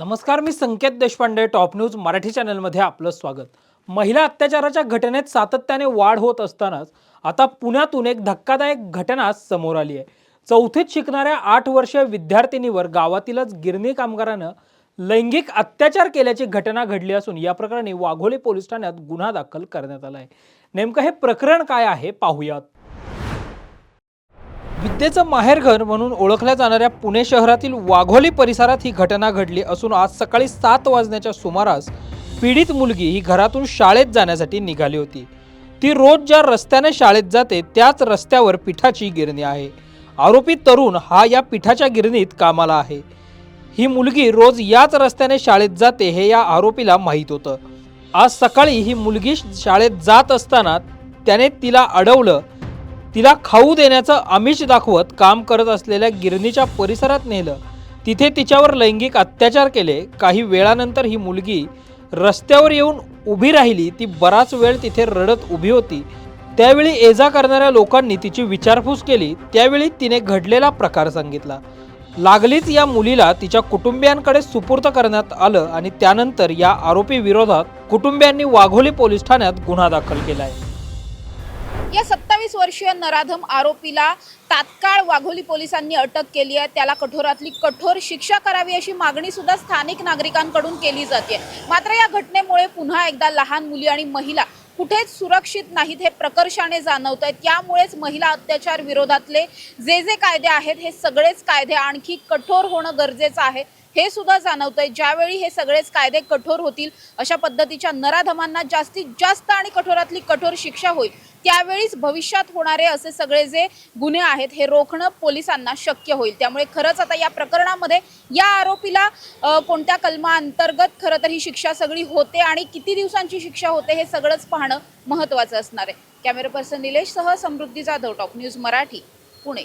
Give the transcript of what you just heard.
नमस्कार मी Sanket Deshpande top news Marathi चॅनलमध्ये आपलं स्वागत. महिला अत्याचाराच्या घटनेत सातत्याने वाढ होत असतानाच आता पुण्यातून एक धक्कादायक घटना समोर आली आहे. चौथीत शिकणाऱ्या आठ वर्षीय विद्यार्थिनीवर गावातीलच गिरणी कामगारानं लैंगिक अत्याचार केल्याची घटना घडली असून या प्रकरणी वाघोली पोलीस ठाण्यात गुन्हा दाखल करण्यात आला आहे. नेमकं हे प्रकरण काय आहे पाहूयात. विद्येचं माहेरघर म्हणून ओळखल्या जाणाऱ्या पुणे शहरातील वाघोली परिसरात ही घटना घडली असून आज सकाळी सात वाजण्याच्या सुमारास पीडित मुलगी ही घरातून शाळेत जाण्यासाठी निघाली होती. ती रोज ज्या रस्त्याने शाळेत जाते त्याच रस्त्यावर पिठाची गिरणी आहे. आरोपी तरुण हा या पिठाच्या गिरणीत कामाला आहे. ही मुलगी रोज याच रस्त्याने शाळेत जाते हे या आरोपीला माहीत होतं. आज सकाळी ही मुलगी शाळेत जात असताना त्याने तिला अडवलं तिला खाऊ देण्याचं आमिष दाखवत काम करत असलेल्या गिरणीच्या परिसरात नेलं. तिथे तिच्यावर लैंगिक अत्याचार केले. काही वेळानंतर ही मुलगी रस्त्यावर येऊन उभी राहिली. ती बराच वेळ तिथे रडत उभी होती. त्यावेळी एजा करणाऱ्या लोकांनी तिची विचारपूस केली. त्यावेळी तिने घडलेला प्रकार सांगितला. लागलीच या मुलीला तिच्या कुटुंबियांकडे सुपूर्त करण्यात आलं आणि त्यानंतर या आरोपी विरोधात कुटुंबियांनी वाघोली पोलीस ठाण्यात गुन्हा दाखल केला आहे या सत्तावीस वर्षीय नराधम आरोपीला तात्काळ वाघोली पोलिसांनी अटक केली आहे त्याला कठोरातली कठोर शिक्षा करावी अशी मागणी सुद्धा स्थानिक नागरिकांकडून केली जाते. मात्र या घटनेमुळे पुन्हा एकदा लहान मुली आणि महिला कुठेच सुरक्षित नाहीत हे प्रकर्षाने जाणवत आहे. त्यामुळेच महिला अत्याचार विरोधातले जे जे कायदे आहेत हे सगळेच कायदे आणखी कठोर होणं गरजेचं आहे. हे सुद्धा जाणवतंय. ज्यावेळी हे सगळेच कायदे कठोर होतील अशा पद्धतीच्या नराधमांना जास्तीत जास्त आणि कठोरातली कठोर शिक्षा होईल त्यावेळीच भविष्यात होणारे असे सगळे जे गुन्हे आहेत हे रोखणं पोलिसांना शक्य होईल. त्यामुळे खरंच आता या प्रकरणामध्ये या आरोपीला कोणत्या कलमा अंतर्गत खरं तर ही शिक्षा सगळी होते आणि किती दिवसांची शिक्षा होते हे सगळंच पाहणं महत्त्वाचं असणार आहे. कॅमेरा पर्सन निलेश सह समृद्धी जाधव टॉप न्यूज मराठी पुणे.